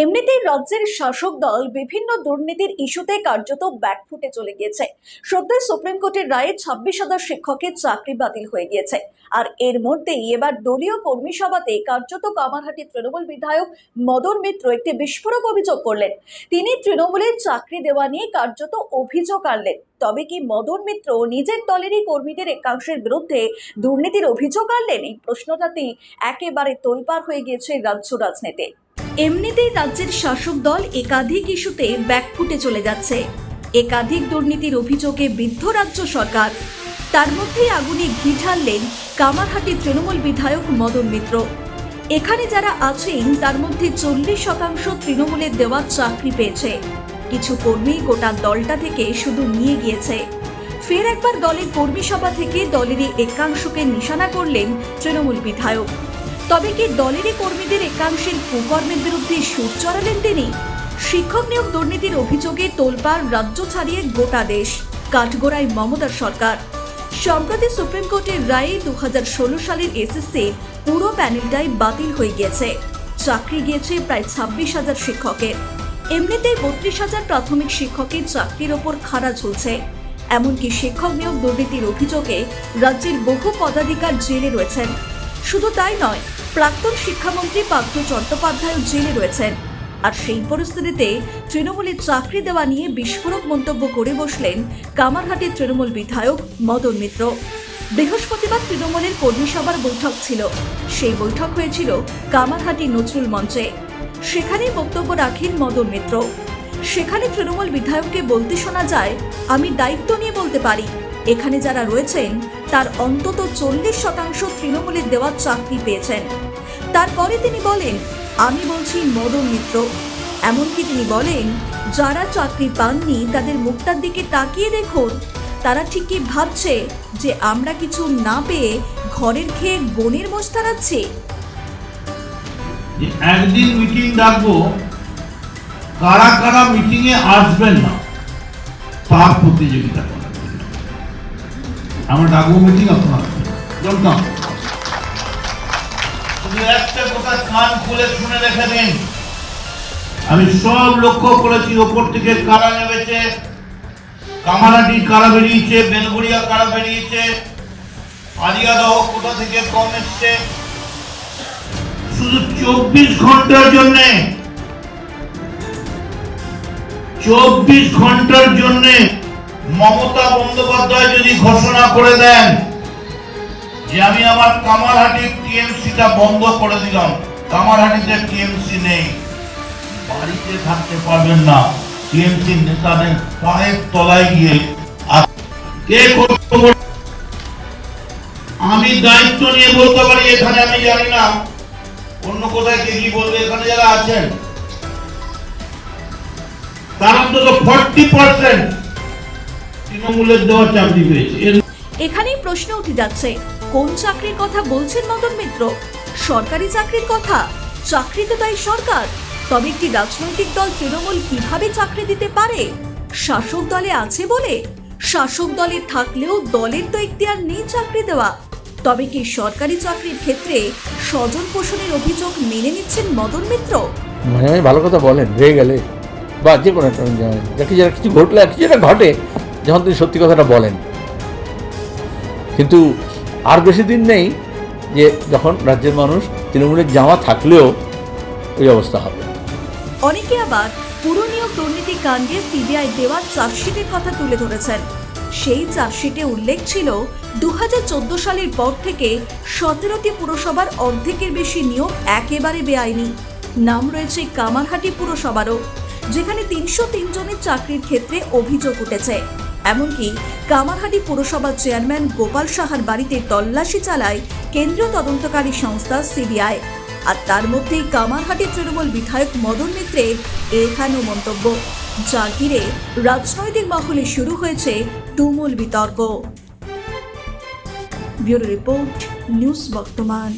এমনিতেই রাজ্যের শাসক দল বিভিন্ন দুর্নীতির ইস্যুতে কার্যত ব্যাকফুটে চলে গিয়েছে। সদ্যই সুপ্রিম কোর্টের রায়ে ছাব্বিশ হাজার শিক্ষকের চাকরি বাতিল হয়ে গিয়েছে। আর এর মধ্যেই এবার দলীয় কর্মী সভাতে কার্যত কামারহাটি তৃণমূল বিধায়ক মদন মিত্র একটি বিস্ফোরক অভিযোগ করলেন। তিনি তৃণমূলের চাকরি দেওয়া নিয়ে কার্যত অভিযোগ আনলেন। তবে কি মদন মিত্র নিজের দলেরই কর্মীদের একাংশের বিরুদ্ধে দুর্নীতির অভিযোগ আনলেন? এই প্রশ্নটাতেই একেবারে তোলপাড় হয়ে গিয়েছে রাজ্য রাজনীতি এমনিতেই রাজ্যের শাসক দল একাধিক ইস্যুতে ব্যাকফুটে চলে যাচ্ছে। একাধিক দুর্নীতির অভিযোগে বিদ্ধ রাজ্য সরকার। তার মধ্যেই আগুনে ঘি ঢাললেন কামারহাটি তৃণমূল বিধায়ক মদন মিত্র। এখানে যারা আছেন, তার মধ্যে চল্লিশ শতাংশ তৃণমূলের দেওয়া চাকরি পেয়েছে। কিছু কর্মী গোটা দলটা থেকে শুধু নিয়ে গিয়েছে। ফের একবার দলের কর্মী সভা থেকে দলেরই একাংশকে নিশানা করলেন তৃণমূল বিধায়ক। তবে কি দলেরই কর্মীদের একাংশের কুকর্মের বিরুদ্ধে সুর চড়ালেন তিনি? শিক্ষক নিয়োগ দুর্নীতির অভিযোগে তোলপাড় রাজ্য ছাড়িয়ে গোটা দেশ। কাঠগোড়ায় মমতার সরকার। সম্প্রতি সুপ্রিম কোর্টের রায়ে দু সালের এসএসসি পুরো প্যানেলটাই বাতিল হয়ে গিয়েছে। চাকরি গিয়েছে প্রায় ছাব্বিশ হাজার শিক্ষকের। এমনিতেই বত্রিশ হাজার প্রাথমিক শিক্ষকের চাকরির ওপর খাড়া ঝুলছে। এমনকি শিক্ষক নিয়োগ দুর্নীতির অভিযোগে রাজ্যের বহু পদাধিকার জেলে রয়েছেন। শুধু তাই নয় প্রাক্তন শিক্ষামন্ত্রী পার্থ চট্টোপাধ্যায় জেলে রয়েছেন। আর সেই পরিস্থিতিতে তৃণমূলের চাকরি দেওয়া নিয়ে বিস্ফোরক মন্তব্য করে বসলেন কামারহাটির তৃণমূল বিধায়ক মদন মিত্র। বৃহস্পতিবার তৃণমূলের কর্মী সভার বৈঠক ছিল। সেই বৈঠক হয়েছিল কামারহাটি নজরুল মঞ্চে। সেখানেই বক্তব্য রাখেন মদন মিত্র। সেখানে তৃণমূল বিধায়ককে বলতে শোনা যায়, আমি দায়িত্ব নিয়ে বলতে পারি। এখানে যারা রয়েছেন, তার অন্তত চল্লিশ শতাংশ তৃণমূলের দেওয়া চাকরি পেয়েছেন। তারপরে তিনি বলেন, আমি বলছি মদন মিত্র। এমনকি তিনি বলেন, যারা চাকরি পাননি, তাদের মুখটার দিকে তাকিয়ে দেখুন। তারা ঠিকই ভাবছে যে আমরা কিছু না পেয়ে ঘরের খেয়ে বনের মোষ তাড়াচ্ছি। একদিন মিটিং ডাকবো, কারা কারা মিটিং এ আসবেন না, তার প্রতিযোগিতা আমরা ডাকবো মিটিং আপনারা। জমতাম শুধু একটা কথা কান খুলে শুনে রেখে দিন। আমি সব লক্ষ্য করেছি ওপর থেকে কারা নেমেছে কামারাটি কারা বেরিয়েছে বেলগুড়িয়া কারা বেরিয়েছে আলিয়াদহ কোথা থেকে কম এসছে? শুধু চব্বিশ ঘণ্টার জন্য। চব্বিশ ঘণ্টার জন্য মমতা বন্দ্যোপাধ্যায় যদি ঘোষণা করে দেন যে আমি আমার কামারহাটির টিএমসিটা বন্ধ করে দিলাম, কামারহাটিতে টিএমসি নেই, বাড়িতে থাকতে পারবেন না। টিএমসি নেতাদের পায়ের তলায় গিয়ে কে আমি দায়িত্ব নিয়ে বলতে পারি, এখানে আমি জানি না। অন্য কোথায় কে কি বলবে, এখানে যারা আছেন, তার অন্তত ফর্টি পার্সেন্ট তৃণমূলের দেওয়া চাকরি পেয়েছে। এর এখানেই প্রশ্ন উঠে যাচ্ছে কোন চাকরির কথা বলছেন মদন মিত্র? সরকারি চাকরির কথা? চাকরি তো তাই সরকার। তবে একটি রাজনৈতিক দল তৃণমূল কীভাবে চাকরি দিতে পারে? শাসক দলে আছে বলে? শাসক দলে থাকলেও দলের তো এখতিয়ার নেই চাকরি দেওয়া। তবে কি সরকারি চাকরির ক্ষেত্রে স্বজন পোষণের অভিযোগ মেনে নিচ্ছেন মদন মিত্র? ভালো কথা বলেন হয়ে গেলে। বা যে কোনো একটা যাকে যারা কিছু ঘটলে কিছু একটা ঘটে। যখন তিনি সত্যি কথাটা বলেন। কিন্তু আর বেশি দিন নেই যে যখন রাজ্যের মানুষ তৃণমূলের জামা থাকলেও ওই অবস্থা হবে। অনেকে আবার পুরনিয়োগ দুর্নীতি কাণ্ডে সিবিআই দেওয়া চার্জশিটের কথা তুলে ধরেছেন। সেই চার্জশিটে উল্লেখ ছিল দু হাজার চোদ্দ সালের পর থেকে সতেরোটি পুরসভার অর্ধেকের বেশি নিয়োগ একেবারে বেআইনি। নাম রয়েছে কামারহাটি পুরসভারও, যেখানে তিনশো তিনজনের চাকরির ক্ষেত্রে অভিযোগ উঠেছে। এমনকি কামারহাটি পুরসভার চেয়ারম্যান গোপাল সাহার বাড়িতে তল্লাশি চালায় কেন্দ্রীয় তদন্তকারী সংস্থা সিবিআই। আর তার মধ্যেই কামারহাটি তৃণমূল বিধায়ক মদন মিত্রের এখানেও মন্তব্য। যা ঘিরে রাজনৈতিক মহলে শুরু হয়েছে তুমুল বিতর্ক। ব্যুরো রিপোর্ট, নিউজ বর্তমান।